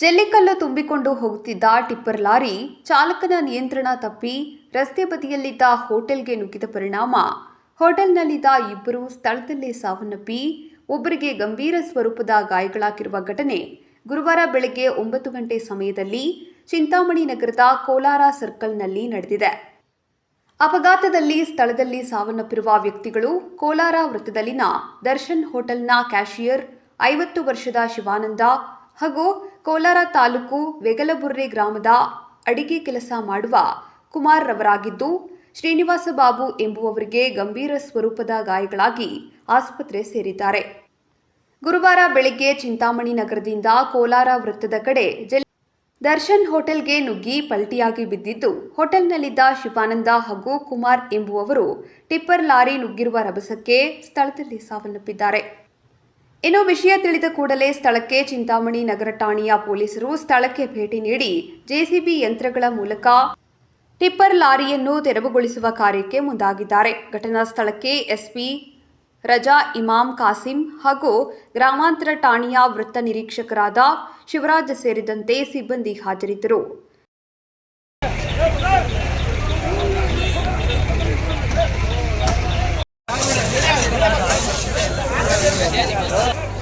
ಜಲ್ಲಿಕಲ್ಲು ತುಂಬಿಕೊಂಡು ಹೋಗುತ್ತಿದ್ದ tipper lorry ಚಾಲಕನ ನಿಯಂತ್ರಣ ತಪ್ಪಿ ರಸ್ತೆ ಬದಿಯಲ್ಲಿದ್ದ ಹೋಟೆಲ್ಗೆ ನುಗ್ಗಿದ ಪರಿಣಾಮ. ಹೋಟೆಲ್ನಲ್ಲಿದ್ದ ಇಬ್ಬರು ಸ್ಥಳದಲ್ಲೇ ಸಾವನ್ನಪ್ಪಿ, ಒಬ್ಬರಿಗೆ ಗಂಭೀರ ಸ್ವರೂಪದ ಗಾಯಗಳಾಗಿರುವ ಘಟನೆ ಗುರುವಾರ ಬೆಳಗ್ಗೆ ಒಂಬತ್ತು ಗಂಟೆ ಸಮಯದಲ್ಲಿ ಚಿಂತಾಮಣಿ ನಗರದ ಕೋಲಾರ ಸರ್ಕಲ್ನಲ್ಲಿ ನಡೆದಿದೆ. ಅಪಘಾತದಲ್ಲಿ ಸ್ಥಳದಲ್ಲಿ ಸಾವನ್ನಪ್ಪಿರುವ ವ್ಯಕ್ತಿಗಳು ಕೋಲಾರ ವೃತ್ತದಲ್ಲಿನ ದರ್ಶನ್ ಹೋಟೆಲ್ನ ಕ್ಯಾಶಿಯರ್, ಐವತ್ತು ವರ್ಷದ ಶಿವಾನಂದ ಹಾಗೂ ಕೋಲಾರ ತಾಲೂಕು ವೆಗಲಬುರ್ರಿ ಗ್ರಾಮದ ಅಡಿಗೆ ಕೆಲಸ ಮಾಡುವ ಕುಮಾರ್ ರವರಾಗಿದ್ದು ಶ್ರೀನಿವಾಸ ಬಾಬು ಎಂಬುವವರಿಗೆ ಗಂಭೀರ ಸ್ವರೂಪದ ಗಾಯಗಳಾಗಿ ಆಸ್ಪತ್ರೆ ಸೇರಿದ್ದಾರೆ. ಗುರುವಾರ ಬೆಳಗ್ಗೆ ಚಿಂತಾಮಣಿ ನಗರದಿಂದ ಕೋಲಾರ ವೃತ್ತದ ಕಡೆ ದರ್ಶನ್ ಹೋಟೆಲ್ಗೆ ನುಗ್ಗಿ ಪಲ್ಟಿಯಾಗಿ ಬಿದ್ದಿದ್ದು, ಹೋಟೆಲ್ನಲ್ಲಿದ್ದ ಶಿವಾನಂದ ಹಾಗೂ ಕುಮಾರ್ ಎಂಬುವವರು ಟಿಪ್ಪರ್ ಲಾರಿ ನುಗ್ಗಿರುವ ರಭಸಕ್ಕೆ ಸ್ಥಳದಲ್ಲಿ ಸಾವನ್ನಪ್ಪಿದ್ದಾರೆ. ಇನ್ನು ವಿಷಯ ತಿಳಿದ ಕೂಡಲೇ ಸ್ಥಳಕ್ಕೆ ಚಿಂತಾಮಣಿ ನಗರ ಠಾಣೆಯ ಪೊಲೀಸರು ಸ್ಥಳಕ್ಕೆ ಭೇಟಿ ನೀಡಿ ಜೆಸಿಬಿ ಯಂತ್ರಗಳ ಮೂಲಕ ಟಿಪ್ಪರ್ ಲಾರಿಯನ್ನು ತೆರವುಗೊಳಿಸುವ ಕಾರ್ಯಕ್ಕೆ ಮುಂದಾಗಿದ್ದಾರೆ. ಘಟನಾ ಸ್ಥಳಕ್ಕೆ ಎಸ್ಪಿ ರಜಾ ಇಮಾಮ್ ಕಾಸಿಂ ಹಾಗೂ ಗ್ರಾಮಾಂತರ ಠಾಣೆಯ ವೃತ್ತ ನಿರೀಕ್ಷಕರಾದ ಶಿವರಾಜ್ ಸೇರಿದಂತೆ ಸಿಬ್ಬಂದಿ ಹಾಜರಿದ್ದರು. છે